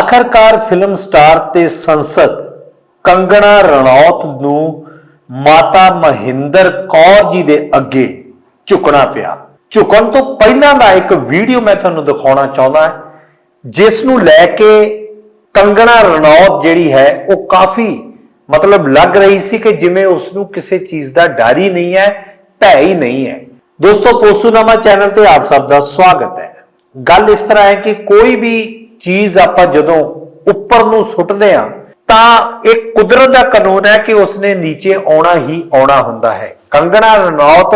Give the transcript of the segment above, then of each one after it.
ਆਖਰਕਾਰ film star ਤੇ ਸੰਸਦ ਕੰਗਣਾ ਰਣੌਤ ਨੂੰ ਮਾਤਾ ਮਹਿੰਦਰ ਕੌਰ ਜੀ ਦੇ ਅੱਗੇ ਝੁਕਣਾ ਪਿਆ। ਝੁਕਣ ਤੋਂ ਪਹਿਲਾਂ ਦਾ ਇੱਕ ਵੀਡੀਓ ਮੈਂ ਤੁਹਾਨੂੰ ਦਿਖਾਉਣਾ ਚਾਹੁੰਦਾ ਹਾਂ, ਜਿਸ ਨੂੰ ਲੈ ਕੇ ਕੰਗਣਾ ਰਣੌਤ ਜਿਹੜੀ ਹੈ ਉਹ ਕਾਫੀ ਮਤਲਬ ਲੱਗ ਰਹੀ ਸੀ ਕਿ ਜਿਵੇਂ ਉਸ ਨੂੰ ਕਿਸੇ ਚੀਜ਼ ਦਾ ਡਰ ਹੀ ਨਹੀਂ ਹੈ, ਭੈ ਹੀ ਨਹੀਂ ਹੈ। ਦੋਸਤੋ, ਪੋਸੂਨਾਮਾ ਚੈਨਲ ਤੇ ਆਪ ਸਭ ਦਾ ਸਵਾਗਤ ਹੈ। ਗੱਲ ਇਸ ਤਰ੍ਹਾਂ ਹੈ ਕਿ ਕੋਈ ਵੀ ਚੀਜ਼ ਆਪਾਂ ਜਦੋਂ ਉੱਪਰ ਨੂੰ ਸੁੱਟਦੇ ਆ ਤਾਂ ਇਹ ਕੁਦਰਤ ਦਾ ਕਾਨੂੰਨ ਹੈ ਕਿ ਉਸਨੇ ਨੀਚੇ ਆਉਣਾ ਹੀ ਆਉਣਾ ਹੁੰਦਾ ਹੈ। ਕੰਗਣਾ ਰਣੌਤ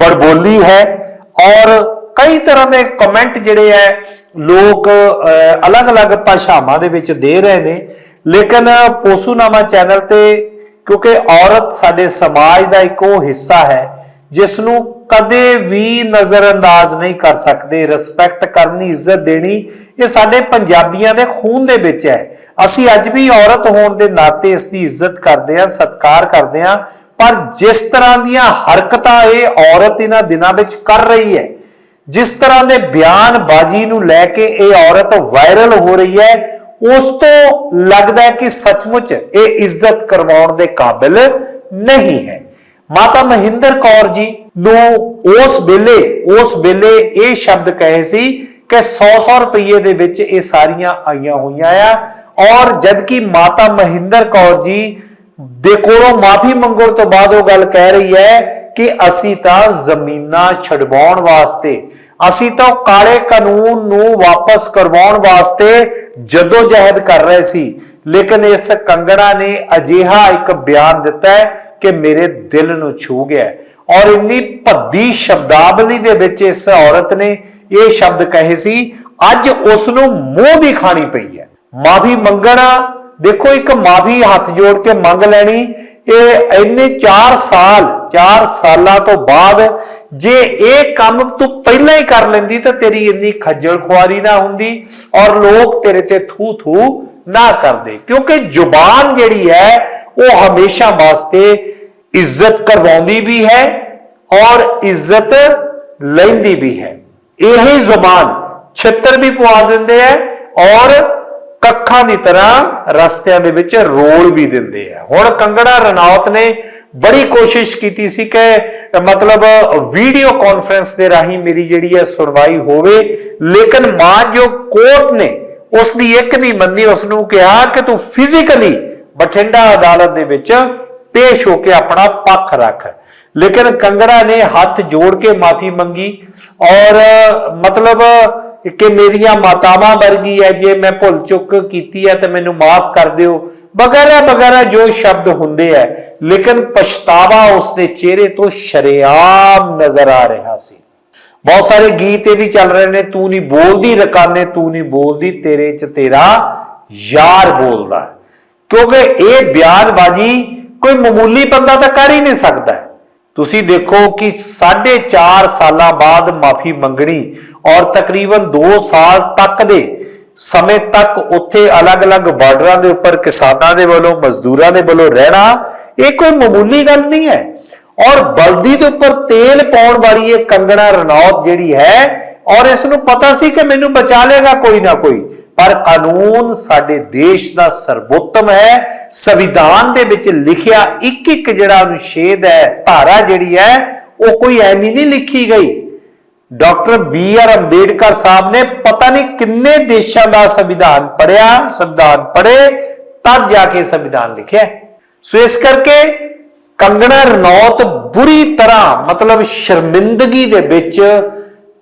ਬੜਬੋਲੀ ਹੈ ਔਰ ਕਈ ਤਰ੍ਹਾਂ ਦੇ ਕਮੈਂਟ ਜਿਹੜੇ ਹੈ ਲੋਕ ਅਹ, ਅਲੱਗ-ਅਲੱਗ ਭਾਸ਼ਾਵਾਂ ਦੇ ਵਿੱਚ ਦੇ ਰਹੇ ਨੇ। ਲੇਕਿਨ ਪੋਸੂਨਾਮਾ ਚੈਨਲ ਤੇ ਕਿਉਂਕਿ ਔਰਤ ਸਾਡੇ ਸਮਾਜ ਦਾ ਇੱਕ ਉਹ ਹਿੱਸਾ ਹੈ ਜਿਸ ਨੂੰ ਕਦੇ ਵੀ ਨਜ਼ਰਅੰਦਾਜ਼ ਨਹੀਂ ਕਰ ਸਕਦੇ ਰਿਸਪੈਕਟ ਕਰਨੀ ਇੱਜ਼ਤ ਦੇਣੀ ਇਹ ਸਾਡੇ ਪੰਜਾਬੀਆਂ ਦੇ ਖੂਨ ਦੇ ਵਿੱਚ ਹੈ। ਅਸੀਂ ਅੱਜ ਵੀ ਔਰਤ ਹੋਣ ਦੇ ਨਾਤੇ ਇਸ ਦੀ ਇੱਜ਼ਤ ਕਰਦੇ ਹਾਂ, ਸਤਿਕਾਰ ਕਰਦੇ ਹਾਂ, ਪਰ ਜਿਸ ਤਰ੍ਹਾਂ ਦੀਆਂ ਹਰਕਤਾਂ ਇਹ ਔਰਤ ਇਹਨਾਂ ਦਿਨਾਂ ਵਿੱਚ ਕਰ ਰਹੀ ਹੈ, ਜਿਸ ਤਰ੍ਹਾਂ ਦੇ ਬਿਆਨਬਾਜ਼ੀ ਨੂੰ ਲੈ ਕੇ ਇਹ ਔਰਤ ਵਾਇਰਲ ਹੋ ਰਹੀ ਹੈ, ਉਸ ਤੋਂ ਲੱਗਦਾ ਹੈ ਕਿ ਸੱਚਮੁੱਚ ਇਹ ਇੱਜ਼ਤ ਕਰਵਾਉਣ ਦੇ ਕਾਬਿਲ ਨਹੀਂ ਹੈ। ਮਾਤਾ ਮਹਿੰਦਰ ਕੌਰ ਜੀ ਨੂੰ ਉਸ ਵੇਲੇ ਉਸ ਵੇਲੇ ਇਹ ਸ਼ਬਦ ਕਹੇ ਸੀ ਕਿ 100-100 ਰੁਪਏ ਦੇ ਵਿੱਚ ਇਹ ਸਾਰੀਆਂ ਆਈਆਂ ਹੋਈਆਂ ਆ। ਔਰ ਜਦਕਿ ਮਾਤਾ ਮਹਿੰਦਰ ਕੌਰ ਜੀ ਦੇ ਕੋਲੋਂ ਮਾਫੀ ਮੰਗਣ ਤੋਂ ਬਾਅਦ ਉਹ ਗੱਲ ਕਹਿ ਰਹੀ ਹੈ ਕਿ ਅਸੀਂ ਤਾਂ ਜ਼ਮੀਨਾਂ ਛਡਵਾਉਣ ਵਾਸਤੇ, ਅਸੀਂ ਤਾਂ ਕਾਲੇ ਕਾਨੂੰਨ ਨੂੰ ਵਾਪਸ ਕਰਵਾਉਣ ਵਾਸਤੇ ਜਦੋਂ ਜਹਿਦ ਕਰ ਰਹੇ ਸੀ। ਲੇਕਿਨ ਇਸ ਕੰਗਣਾ ਨੇ ਅਜਿਹਾ ਇੱਕ ਬਿਆਨ ਦਿੱਤਾ ਹੈ ਕਿ ਮੇਰੇ ਦਿਲ ਨੂੰ ਛੂ ਗਿਆ ਔਰ ਇੰਨੀ ਭੱਦੀ ਸ਼ਬਦਾਵਲੀ ਦੇ ਵਿੱਚ ਇਸ ਔਰਤ ਨੇ ਇਹ ਸ਼ਬਦ ਕਹੇ ਸੀ, ਅੱਜ ਉਸ ਨੂੰ ਮੂੰਹ ਦੀ ਖਾਣੀ ਪਈ ਹੈ। ਮਾਫੀ ਮੰਗਣਾ, ਦੇਖੋ ਇੱਕ ਮਾਫੀ ਹੱਥ ਜੋੜ ਕੇ ਮੰਗ ਲੈਣੀ, ਇਹ ਇੰਨੇ 4 ਸਾਲ 4 ਸਾਲਾਂ ਤੋਂ ਬਾਅਦ ਜੇ ਇਹ ਕੰਮ ਤੂੰ ਪਹਿਲਾਂ ਹੀ ਕਰ ਲੈਂਦੀ ਤਾਂ ਤੇਰੀ ਇੰਨੀ ਖੱਜਲ ਖੁਆਰੀ ਨਾ ਹੁੰਦੀ ਔਰ ਲੋਕ ਤੇਰੇ ਤੇ ਥੂ ਥੂ ਨਾ ਕਰਦੇ। ਕਿਉਂਕਿ ਜ਼ੁਬਾਨ ਜਿਹੜੀ ਹੈ ਉਹ ਹਮੇਸ਼ਾ ਵਾਸਤੇ ਇੱਜ਼ਤ ਕਰਵਾਉਂਦੀ ਵੀ ਹੈ ਔਰ ਇੱਜ਼ਤ ਲੈਂਦੀ ਵੀ ਹੈ। ਇਹੀ ਜ਼ੁਬਾਨ ਛਿੱਤਰ ਵੀ ਪਵਾ ਦਿੰਦੇ ਹੈ ਔਰ ਕੱਖਾਂ ਦੀ ਤਰ੍ਹਾਂ ਰਸਤਿਆਂ ਦੇ ਵਿੱਚ ਰੋਲ ਵੀ ਦਿੰਦੇ ਆ ਹੁਣ ਕੰਗੜਾ ਰਣੌਤ ਨੇ ਬੜੀ ਕੋਸ਼ਿਸ਼ ਕੀਤੀ ਸੀ ਕਿ ਮਤਲਬ ਵੀਡੀਓ ਕਾਨਫਰੰਸ ਦੇ ਰਾਹੀਂ ਮੇਰੀ ਜਿਹੜੀ ਹੈ ਸੁਣਵਾਈ ਹੋਵੇ, ਲੇਕਿਨ ਮਾਂ ਜੋ ਕੋਰਟ ਨੇ ਉਸ ਦੀ ਇੱਕ ਨਹੀਂ ਮੰਨੀ, ਉਸ ਨੂੰ ਕਿਹਾ ਕਿ ਤੂੰ ਫਿਜ਼ੀਕਲੀ ਬਠਿੰਡਾ ਅਦਾਲਤ ਦੇ ਵਿੱਚ ਪੇਸ਼ ਹੋ ਕੇ ਆਪਣਾ ਪੱਖ ਰੱਖ। ਲੇਕਿਨ ਕੰਗੜਾ ਨੇ ਹੱਥ ਜੋੜ ਕੇ ਮਾਫੀ ਮੰਗੀ ਔਰ ਮਤਲਬ ਕਿ ਮੇਰੀਆਂ ਮਾਤਾਵਾਂ ਵਰਗੀ ਹੈ, ਜੇ ਮੈਂ ਭੁੱਲ ਚੁੱਕ ਕੀਤੀ ਹੈ ਤਾਂ ਮੈਨੂੰ ਮਾਫ ਕਰ ਦਿਓ। ਵਗੈਰਾ ਵਗੈਰਾ ਜੋ ਸ਼ਬਦ ਹੁੰਦੇ ਹੈ, ਲੇਕਿਨ ਪਛਤਾਵਾ ਉਸਦੇ ਚਿਹਰੇ ਤੋਂ ਸ਼ਰੇਆਮ ਨਜ਼ਰ ਆ ਰਿਹਾ ਸੀ। ਬਹੁਤ ਸਾਰੇ ਗੀਤ ਇਹ ਵੀ ਚੱਲ ਰਹੇ ਨੇ, ਤੂੰ ਨਹੀਂ ਬੋਲਦੀ ਰਕਾਨੇ, ਤੂੰ ਨਹੀਂ ਬੋਲਦੀ ਤੇਰੇ ਚ ਤੇਰਾ ਯਾਰ ਬੋਲਦਾ। ਕਿਉਂਕਿ ਇਹ ਬਿਆਨਬਾਜ਼ੀ ਕੋਈ ਮਾਮੂਲੀ ਬੰਦਾ ਤਾਂ ਕਰ ਹੀ ਨਹੀਂ ਸਕਦਾ। ਤੁਸੀਂ ਦੇਖੋ ਕਿ 4.5 ਸਾਲਾਂ ਬਾਅਦ ਮਾਫੀ ਮੰਗਣੀ ਔਰ ਤਕਰੀਬਨ 2 ਸਾਲ ਤੱਕ ਦੇ ਸਮੇਂ ਤੱਕ ਉੱਥੇ ਅਲੱਗ-ਅਲੱਗ ਬਾਰਡਰਾਂ ਦੇ ਉੱਪਰ ਕਿਸਾਨਾਂ ਦੇ ਵੱਲੋਂ, ਮਜ਼ਦੂਰਾਂ ਦੇ ਵੱਲੋਂ ਰਹਿਣਾ, ਇਹ ਕੋਈ ਮਾਮੂਲੀ ਗੱਲ ਨਹੀਂ ਹੈ। ਔਰ ਬਲਦੀ ਦੇ ਉੱਪਰ ਤੇਲ ਪਾਉਣ ਵਾਲੀ ਇਹ ਕੰਗਣਾ ਰਣੌਤ ਜਿਹੜੀ ਹੈ, ਔਰ ਇਸ ਨੂੰ ਪਤਾ ਸੀ ਕਿ ਮੈਨੂੰ ਬਚਾ ਲੇਗਾ ਕੋਈ ਨਾ ਕੋਈ। ਪਰ ਕਾਨੂੰਨ ਸਾਡੇ ਦੇਸ਼ ਦਾ ਸਰਬੋਤਮ ਹੈ। ਸੰਵਿਧਾਨ ਦੇ ਵਿੱਚ ਲਿਖਿਆ ਇੱਕ ਇੱਕ ਜਿਹੜਾ ਅਨੁਛੇਦ ਹੈ, ਧਾਰਾ ਜਿਹੜੀ ਹੈ, ਉਹ ਕੋਈ ਐਵੇਂ ਨਹੀਂ ਲਿਖੀ ਗਈ। Doctor B R Ambedkar Sahib ਨੇ ਪਤਾ ਨਹੀਂ ਕਿੰਨੇ ਦੇਸ਼ਾਂ ਦਾ ਸੰਵਿਧਾਨ ਪੜਿਆ ਸੰਵਿਧਾਨ ਪੜੇ ਤਦ ਜਾ ਕੇ ਸੰਵਿਧਾਨ ਲਿਖਿਆ। ਸੋ ਇਸ ਕਰਕੇ ਕੰਗਣਾ ਰਣੌਤ ਬੁਰੀ ਤਰ੍ਹਾਂ, ਮਤਲਬ ਸ਼ਰਮਿੰਦਗੀ ਦੇ ਵਿੱਚ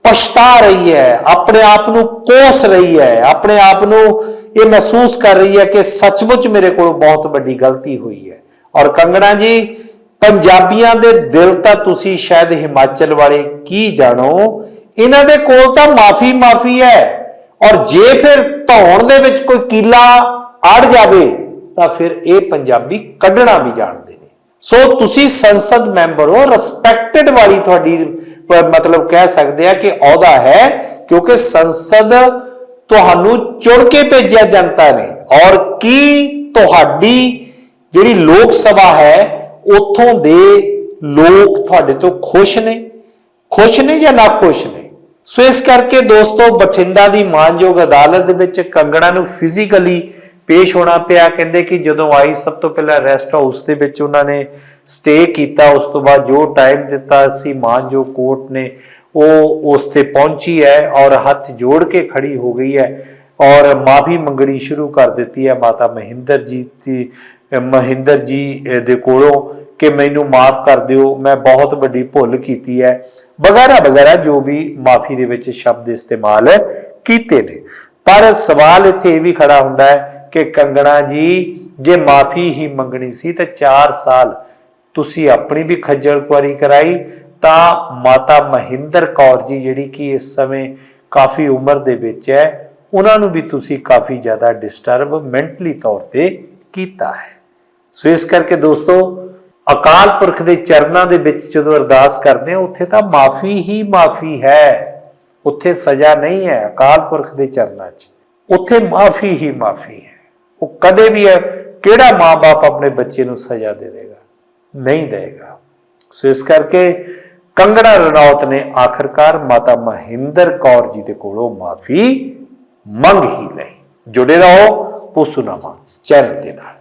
ਪਛਤਾ ਰਹੀ ਹੈ, ਆਪਣੇ ਆਪ ਨੂੰ ਕੋਸ ਰਹੀ ਹੈ, ਆਪਣੇ ਆਪ ਨੂੰ ਇਹ ਮਹਿਸੂਸ ਕਰ ਰਹੀ ਹੈ ਕਿ ਸੱਚਮੁੱਚ ਮੇਰੇ ਕੋਲ ਬਹੁਤ ਵੱਡੀ ਗਲਤੀ ਹੋਈ ਹੈ। ਔਰ ਕੰਗਣਾ ਜੀ, ਪੰਜਾਬੀਆਂ ਦੇ ਦਿਲ ਤਾਂ ਤੁਸੀਂ ਸ਼ਾਇਦ ਹਿਮਾਚਲ ਵਾਲੇ ਕੀ ਜਾਣੋ, ਇਹਨਾਂ ਦੇ ਕੋਲ ਤਾਂ ਮਾਫੀ ਮਾਫੀ ਹੈ। ਔਰ ਜੇ ਫਿਰ ਧੌਣ ਦੇ ਵਿੱਚ ਕੋਈ ਕੀਲਾ ਅੜ ਜਾਵੇ, ਤਾਂ ਫਿਰ ਇਹ ਪੰਜਾਬੀ ਕੱਢਣਾ ਵੀ ਜਾਣਦੇ ਨੇ। ਸੋ ਤੁਸੀਂ ਸੰਸਦ ਮੈਂਬਰ ਹੋ ਰਿਸਪੈਕਟਡ ਵਾਲੀ ਤੁਹਾਡੀ ਮਤਲਬ ਕਹਿ ਸਕਦੇ ਆ ਕਿ ਅਹੁਦਾ ਹੈ, ਕਿਉਂਕਿ ਸੰਸਦ ਤੁਹਾਨੂੰ ਚੁਣ ਕੇ ਭੇਜਿਆ ਜਨਤਾ ਨੇ। ਔਰ ਕੀ ਤੁਹਾਡੀ ਜਿਹੜੀ ਲੋਕ ਸਭਾ ਹੈ, ਉਥੋਂ ਦੇ ਲੋਕ ਤੁਹਾਡੇ ਤੋਂ ਖੁਸ਼ ਨੇ? ਖੁਸ਼ ਨੇ ਜਾਂ ਨਾ ਖੁਸ਼ ਨੇ? ਸੋ ਇਸ ਕਰਕੇ ਦੋਸਤੋ, ਬਠਿੰਡਾ ਦੀ ਮਾਨਯੋਗ ਅਦਾਲਤ ਦੇ ਵਿੱਚ ਕੰਗਣਾ ਨੂੰ ਫਿਜ਼ੀਕਲੀ ਪੇਸ਼ ਹੋਣਾ ਪਿਆ। ਕਹਿੰਦੇ ਕਿ ਜਦੋਂ ਆਈ, ਸਭ ਤੋਂ ਪਹਿਲਾਂ ਰੈਸਟ ਹਾਊਸ ਦੇ ਵਿੱਚ ਉਹਨਾਂ ਨੇ ਸਟੇ ਕੀਤਾ। ਉਸ ਤੋਂ ਬਾਅਦ ਜੋ ਟਾਈਮ ਦਿੱਤਾ ਸੀ ਮਾਨਯੋਗ ਕੋਰਟ ਨੇ, ਉਹ ਉਸ ਤੇ ਪਹੁੰਚੀ ਹੈ ਔਰ ਹੱਥ ਜੋੜ ਕੇ ਖੜੀ ਹੋ ਗਈ ਹੈ ਔਰ ਮਾਫੀ ਮੰਗਣੀ ਸ਼ੁਰੂ ਕਰ ਦਿੱਤੀ ਹੈ। ਮਾਤਾ ਮਹਿੰਦਰ ਜੀ ਦੀ, ਮਹਿੰਦਰ ਜੀ ਦੇ ਕੋਲੋਂ ਕਿ ਮੈਨੂੰ ਮਾਫ ਕਰ ਦਿਓ, ਮੈਂ ਬਹੁਤ ਵੱਡੀ ਭੁੱਲ ਕੀਤੀ ਹੈ। ਵਗੈਰਾ ਵਗੈਰਾ ਜੋ ਵੀ ਮਾਫੀ ਦੇ ਵਿੱਚ ਸ਼ਬਦ ਇਸਤੇਮਾਲ ਕੀਤੇ ਨੇ। ਪਰ ਸਵਾਲ ਇੱਥੇ ਇਹ ਵੀ ਖੜਾ ਹੁੰਦਾ ਹੈ ਕਿ ਕੰਗਣਾ ਜੀ, ਜੇ ਮਾਫੀ ਹੀ ਮੰਗਣੀ ਸੀ ਤਾਂ 4 ਸਾਲ ਤੁਸੀਂ ਆਪਣੀ ਵੀ ਖੱਜਲ ਖੁਆਰੀ ਕਰਾਈ, ਤਾਂ ਮਾਤਾ ਮਹਿੰਦਰ ਕੌਰ ਜੀ ਜਿਹੜੀ ਕਿ ਇਸ ਸਮੇਂ ਕਾਫੀ ਉਮਰ ਦੇ ਵਿੱਚ ਹੈ, ਉਹਨਾਂ ਨੂੰ ਵੀ ਤੁਸੀਂ ਕਾਫੀ ਜ਼ਿਆਦਾ ਡਿਸਟਰਬ ਮੈਂਟਲੀ ਤੌਰ ਤੇ ਕੀਤਾ ਹੈ। ਸੋ ਇਸ ਕਰਕੇ ਦੋਸਤੋ, ਅਕਾਲ ਪੁਰਖ ਦੇ ਚਰਨਾਂ ਦੇ ਵਿੱਚ ਜਦੋਂ ਅਰਦਾਸ ਕਰਦੇ ਆ ਉੱਥੇ ਤਾਂ ਮਾਫੀ ਹੀ ਮਾਫੀ ਹੈ। ਉੱਥੇ ਸਜ਼ਾ ਨਹੀਂ ਹੈ ਅਕਾਲ ਪੁਰਖ ਦੇ ਚਰਨਾਂ 'ਚ। ਉੱਥੇ ਮਾਫੀ ਹੀ ਮਾਫੀ ਹੈ। ਉਹ ਕਦੇ ਵੀ ਹੈ, ਕਿਹੜਾ ਮਾਂ-ਬਾਪ ਆਪਣੇ ਬੱਚੇ ਨੂੰ ਸਜ਼ਾ ਦੇ ਦੇਗਾ? ਨਹੀਂ ਦੇਗਾ। ਸੋ ਇਸ ਕਰਕੇ ਕੰਗਣਾ ਰਣੌਤ ਨੇ ਆਖਰਕਾਰ ਮਾਤਾ ਮਹਿੰਦਰ ਕੌਰ ਜੀ ਦੇ ਕੋਲੋਂ ਮਾਫੀ ਮੰਗ ਹੀ ਲਈ। ਜੁੜੇ ਰਹੋ ਪੁਸੂਨਾਮਾ ਚੈਨਲ ਦੇ ਨਾਲ।